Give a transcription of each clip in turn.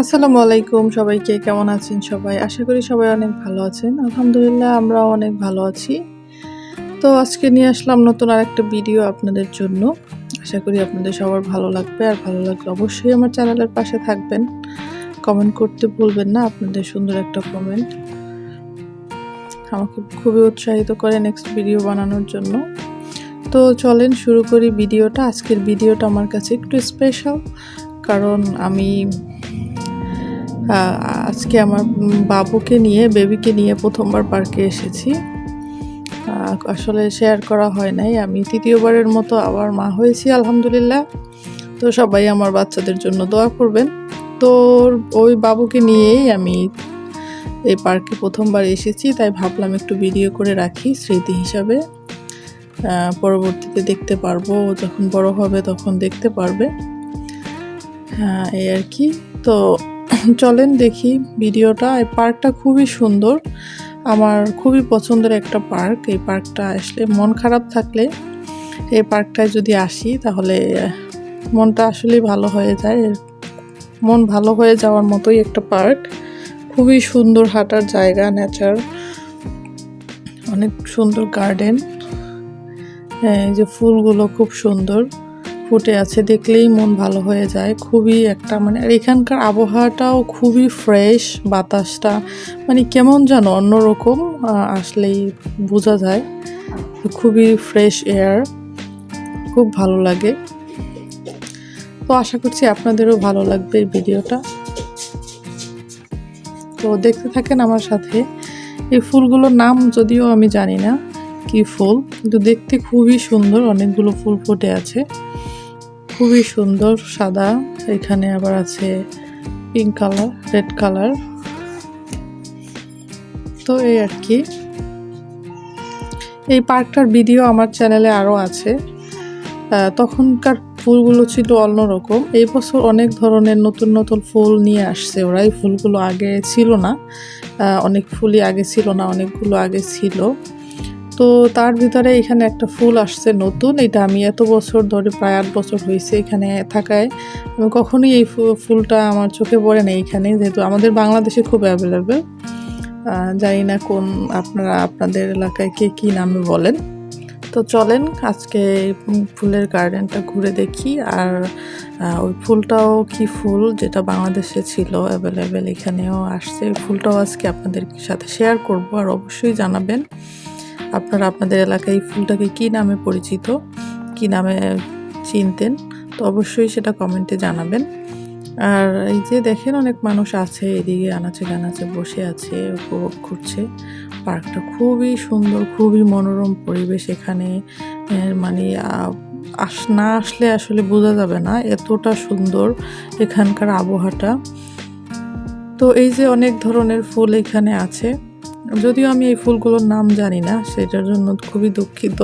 আসসালামু আলাইকুম সবাইকে, কেমন আছেন সবাই? আশা করি সবাই অনেক ভালো আছেন। আলহামদুলিল্লাহ, আমরাও অনেক ভালো আছি। তো আজকে নিয়ে আসলাম নতুন আর একটা ভিডিও আপনাদের জন্য। আশা করি আপনাদের সবার ভালো লাগবে, আর ভালো লাগলে অবশ্যই আমার চ্যানেলের পাশে থাকবেন। কমেন্ট করতে ভুলবেন না, আপনাদের সুন্দর একটা কমেন্ট। আমাকে খুবই উৎসাহিত করে নেক্সট ভিডিও বানানোর জন্য। তো চলেন শুরু করি ভিডিওটা। আজকের ভিডিওটা আমার কাছে একটু স্পেশাল কারণ আমি আজকে আমার বাবুকে নিয়ে, বেবিকে নিয়ে প্রথমবার পার্কে এসেছি। আসলে শেয়ার করা হয় নাই। আমি তৃতীয়বারের মতো আবার মা হয়েছি, আলহামদুলিল্লাহ। তো সবাই আমার বাচ্চাদের জন্য দোয়া করবেন। তো ওই বাবুকে নিয়েই আমি এই পার্কে প্রথমবার এসেছি, তাই ভাবলাম একটু ভিডিও করে রাখি স্মৃতি হিসাবে। পরবর্তীতে দেখতে পারব, যখন বড় হবে তখন দেখতে পারবে। হ্যাঁ এই আর কি। তো চলেন দেখি ভিডিওটা। এই পার্কটা খুবই সুন্দর। আমার খুবই পছন্দের একটা পার্ক। এই পার্কটা আসলে মন খারাপ থাকলে এই পার্কটায় যদি আসি তাহলে মনটা আসলেই ভালো হয়ে যায়। মন ভালো হয়ে যাওয়ার মতোই একটা পার্ক। খুবই সুন্দর হাঁটার জায়গা নেচার অনেক সুন্দর গার্ডেন এই যে ফুলগুলো খুব সুন্দর। ফুটে আছে, দেখলেই মন ভালো হয়ে যায়। খুবই একটা মানে আর এখানকার আবহাওয়াটাও খুবই ফ্রেশ বাতাসটা মানে কেমন যেন অন্যরকম আসলেই বোঝা যায়। খুবই ফ্রেশ এয়ার খুব ভালো লাগে। তো আশা করছি আপনাদেরও ভালো লাগবে এই ভিডিওটা। তো দেখতে থাকেন আমার সাথে। এই ফুলগুলোর নাম যদিও আমি জানি না কি ফুল, কিন্তু দেখতে খুবই সুন্দর, অনেকগুলো ফুল ফুটে আছে। খুবই সুন্দর, সাদা। এখানে আবার আছে পিঙ্ক কালার রেড কালার তো এই আর কি। এই পার্কটার ভিডিও আমার চ্যানেলে আরও আছে। তখনকার ফুলগুলো ছিল অন্যরকম। এই বছর অনেক ধরনের নতুন নতুন ফুল নিয়ে আসছে ওরা। এই ফুলগুলো আগে ছিল না। অনেক ফুলই আগে ছিল না, অনেকগুলো আগে ছিল। তো তার ভিতরে এখানে একটা ফুল আসছে নতুন। এটা আমি এত বছর ধরে, প্রায় আট বছর হয়েছে এখানে থাকায়। আমি কখনোই এই ফুলটা আমার চোখে পড়ে না এখানে, যেহেতু আমাদের বাংলাদেশে খুব অ্যাভেলেবেল জানি না কোন আপনারা, আপনাদের এলাকায় কে কী নামে বলেন। তো চলেন আজকে ফুলের গার্ডেনটা ঘুরে দেখি, আর ওই ফুলটাও কি ফুল যেটা বাংলাদেশে ছিল অ্যাভেলেবেল এখানেও আসছে। ফুলটাও আজকে আপনাদের সাথে শেয়ার করব, আর অবশ্যই জানাবেন। আপনারা আপনাদের এলাকায় এই ফুলটাকে কী নামে পরিচিত, কী নামে চিনতেন, তো অবশ্যই সেটা কমেন্টে জানাবেন। আর এই যে দেখেন অনেক মানুষ আছে, এদিকে আনাচে কানাচে বসে আছে, উপভোগ করছে। পার্কটা খুবই সুন্দর, খুবই মনোরম পরিবেশ এখানে। মানে আস, না আসলে আসলে বোঝা যাবে না এতটা সুন্দর এখানকার আবহাওয়াটা। তো এই যে অনেক ধরনের ফুল এখানে আছে। যদিও আমি এই ফুলগুলোর নাম জানি না, সেটার জন্য খুবই দুঃখিত।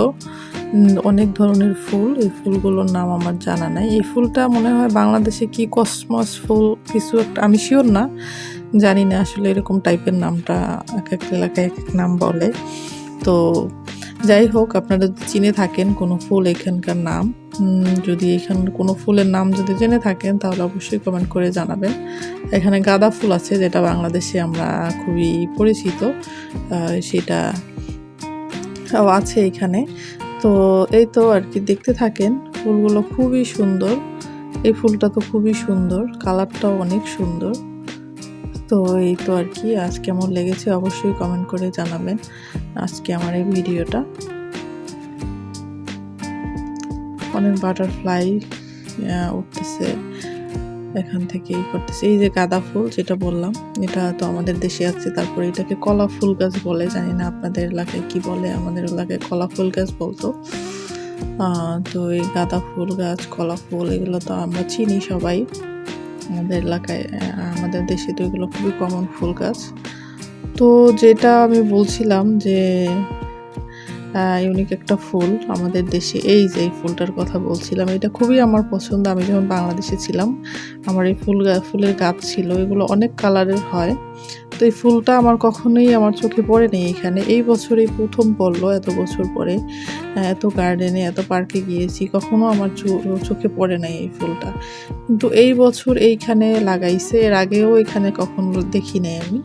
অনেক ধরনের ফুল, এই ফুলগুলোর নাম আমার জানা নাই। এই ফুলটা মনে হয় বাংলাদেশে কি কসমস ফুল কিছু একটা, আমি শিওর না, জানি না আসলে এরকম টাইপের নামটা এক এক এলাকায় এক এক নাম বলে। তো যাই হোক, আপনারা চিনে থাকেন কোনো ফুল এখানকার নাম যদি এখান কোনো ফুলের নাম যদি জেনে থাকেন, তাহলে অবশ্যই কমেন্ট করে জানাবেন। এখানে গাঁদা ফুল আছে, যেটা বাংলাদেশে আমরা খুবই পরিচিত সেটা আছে এখানে। তো এই তো আর কি, দেখতে থাকেন, ফুলগুলো খুবই সুন্দর। এই ফুলটা তো খুবই সুন্দর, কালারটাও অনেক সুন্দর। তো এই তো আর কি, আজ কেমন লেগেছে অবশ্যই কমেন্ট করে জানাবেন, আজকে আমার এই ভিডিওটা। অনেক বাটারফ্লাই উঠতেছে, এখান থেকে ই করতেছে। এই যে গাঁদা ফুল যেটা বললাম, এটা তো আমাদের দেশে আছে, তারপরে এটাকে কলা ফুল গাছ বলে, জানি না আপনাদের এলাকায় কি বলে, আমাদের এলাকায় কলা ফুল গাছ বলতো। তো এই গাঁদা ফুল গাছ, কলা ফুল, এগুলো তো আমরা চিনি সবাই। আমাদের এলাকায় আমাদের দেশে তো এগুলো খুবই কমন ফুল গাছ। তো যেটা আমি বলছিলাম যে ইউনিক একটা ফুল আমাদের দেশে। এই যে এই ফুলটার কথা বলছিলাম, এটা খুবই আমার পছন্দ। আমি যখন বাংলাদেশে ছিলাম, আমার এই ফুল ফুলের গাছ ছিল, এগুলো অনেক কালারের হয়। তো এই ফুলটা আমার কখনোই আমার চোখে পড়েনি এখানে। এই বছরই প্রথম পড়ল, এত বছর পরে এত গার্ডেনে এত পার্কে গিয়েছি, কখনো আমার চোখে পড়ে নাই এই ফুলটা। কিন্তু এই বছর এইখানে লাগাইছে, এর আগেও এখানে কখনো দেখি নাই আমি।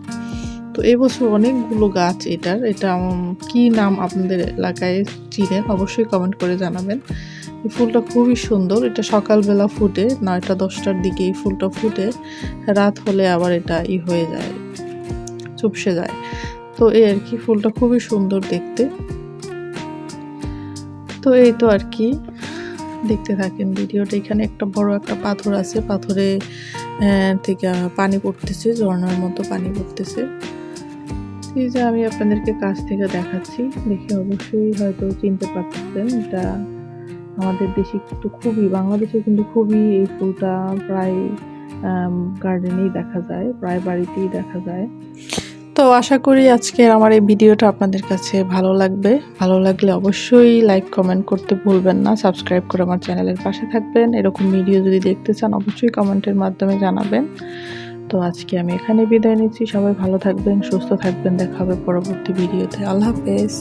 তো এবছর অনেকগুলো গাছ এটার, এটা কি নাম আপনাদের এলাকায় চিনেন? অবশ্যই কমেন্ট করে জানাবেন। এই ফুলটা খুবই সুন্দর, এটা সকালবেলা ফুটে, নয়টা, দশটার দিকে এই ফুলটা ফুটে, রাত হলে আবার এটা ই হয়ে যায়, চুপসে যায়। তো এই আর কি, ফুলটা খুবই সুন্দর দেখতে। তো এই তো আর কি, দেখতে থাকেন ভিডিওটা। এখানে একটা বড় একটা পাথর আছে, পাথরে থেকে পানি পড়তেছে, ঝর্ণার মতো পানি পড়তেছে। এই যে আমি আপনাদেরকে কাছ থেকে দেখাচ্ছি। দেখে অবশ্যই হয়তো চিনতে পারতেছেন এটা আমাদের দেশে কিন্তু খুবই, বাংলাদেশে কিন্তু খুবই এই ফুলটা প্রায় গার্ডেনেই দেখা যায়, প্রায় বাড়িতেই দেখা যায়। তো আশা করি আজকের আমার এই ভিডিওটা আপনাদের কাছে ভালো লাগবে। ভালো লাগলে অবশ্যই লাইক কমেন্ট করতে ভুলবেন না। সাবস্ক্রাইব করে আমার চ্যানেলের পাশে থাকবেন। এরকম ভিডিও যদি দেখতে চান, অবশ্যই কমেন্টের মাধ্যমে জানাবেন। তো আজকে আমি এখানে বিদায় নিচ্ছি। সবাই ভালো থাকবেন, সুস্থ থাকবেন। দেখা হবে পরবর্তী ভিডিওতে। আল্লাহ হাফেজ।